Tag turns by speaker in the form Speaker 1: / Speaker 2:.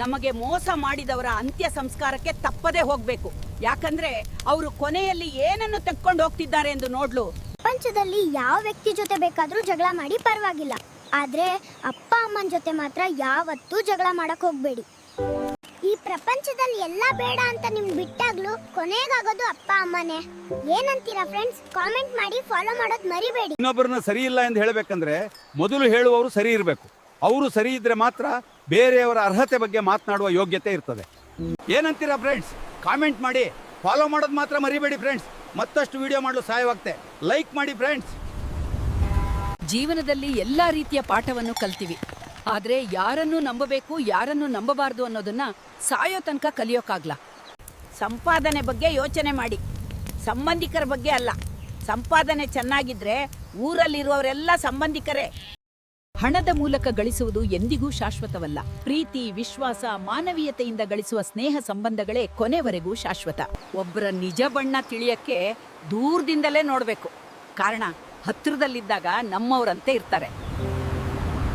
Speaker 1: ನಮಗೆ ಮೋಸ ಮಾಡಿದವರ ಅಂತ್ಯ ಸಂಸ್ಕಾರಕ್ಕೆ ತಪ್ಪದೇ ಹೋಗ್ಬೇಕು. ಯಾಕಂದ್ರೆ ಅವರು ಕೊನೆಯಲ್ಲಿ ಏನನ್ನು ತೆಕ್ಕೊಂಡು ಹೋಗ್ತಿದ್ದಾರೆ ಎಂದು ನೋಡ್ಲು.
Speaker 2: ಪ್ರಪಂಚದಲ್ಲಿ ಯಾವ ವ್ಯಕ್ತಿ ಜೊತೆ ಬೇಕಾದ್ರೂ ಜಗಳ ಮಾಡಿ ಪರವಾಗಿಲ್ಲ. ಆದ್ರೆ ಅಪ್ಪ ಅಮ್ಮನ ಜೊತೆ ಮಾತ್ರ ಯಾವತ್ತೂ ಜಗಳ ಮಾಡಕ್ ಹೋಗ್ಬೇಡಿ. ಈ ಪ್ರಪಂಚದಲ್ಲಿ ಎಲ್ಲ ಬೇಡ ಅಂತ ನಿಮ್ ಬಿಟ್ಟಾಗ್ಲೂ ಕೊನೆಗಾಗೋದು ಅಪ್ಪ ಅಮ್ಮನೇ. ಏನಂತೀರಾ ಫ್ರೆಂಡ್ಸ್ ಕಾಮೆಂಟ್ ಮಾಡಿ ಫಾಲೋ ಮಾಡೋದ್ ಮರಿಬೇಡಿ.
Speaker 3: ಇನ್ನೊಬ್ಬರನ್ನ ಸರಿ ಇಲ್ಲ ಎಂದು ಹೇಳಬೇಕಂದ್ರೆ ಮೊದಲು ಹೇಳುವವರು ಸರಿ ಇರಬೇಕು. ಅವರು ಸರಿ ಇದ್ರೆ ಮಾತ್ರ ಬೇರೆಯವರ ಅರ್ಹತೆ ಬಗ್ಗೆ ಮಾತನಾಡುವ ಯೋಗ್ಯತೆ ಇರ್ತದೆ. ಏನಂತೀರಾ ಫ್ರೆಂಡ್ಸ್ ಕಾಮೆಂಟ್ ಮಾಡಿ. ಫಾಲೋ ಮಾಡೋದು ಮಾತ್ರ ಮರಿಬೇಡಿ ಫ್ರೆಂಡ್ಸ್ ಮತ್ತಷ್ಟು ವಿಡಿಯೋ ಮಾಡಲು ಸಹಾಯವಾಗುತ್ತೆ ಲೈಕ್ ಮಾಡಿ ಫ್ರೆಂಡ್ಸ್
Speaker 1: ಜೀವನದಲ್ಲಿ ಎಲ್ಲಾ ರೀತಿಯ ಪಾಠವನ್ನು ಕಲ್ತೀವಿ. ಆದರೆ ಯಾರನ್ನು ನಂಬಬೇಕು, ಯಾರನ್ನು ನಂಬಬಾರದು ಅನ್ನೋದನ್ನ ಸಾಯೋ ತನಕ ಕಲಿಯೋಕ್ಕಾಗಲ್ಲ ಸಂಪಾದನೆ ಬಗ್ಗೆ ಯೋಚನೆ ಮಾಡಿ. ಸಂಬಂಧಿಕರ ಬಗ್ಗೆ ಅಲ್ಲ. ಸಂಪಾದನೆ ಚೆನ್ನಾಗಿದ್ರೆ ಊರಲ್ಲಿರುವವರೆಲ್ಲ ಸಂಬಂಧಿಕರೇ. ಹಣದ ಮೂಲಕ ಗಳಿಸುವುದು ಎಂದಿಗೂ ಶಾಶ್ವತವಲ್ಲ. ಪ್ರೀತಿ, ವಿಶ್ವಾಸ, ಮಾನವೀಯತೆಯಿಂದ ಗಳಿಸುವ ಸ್ನೇಹ ಸಂಬಂಧಗಳೇ ಕೊನೆವರೆಗೂ ಶಾಶ್ವತ. ಒಬ್ಬರ ನಿಜ ಬಣ್ಣ ತಿಳಿಯಕ್ಕೆ ದೂರದಿಂದಲೇ ನೋಡಬೇಕು. ಕಾರಣ ಹತ್ತಿರದಲ್ಲಿದ್ದಾಗ ನಮ್ಮವರಂತೆ ಇರ್ತಾರೆ.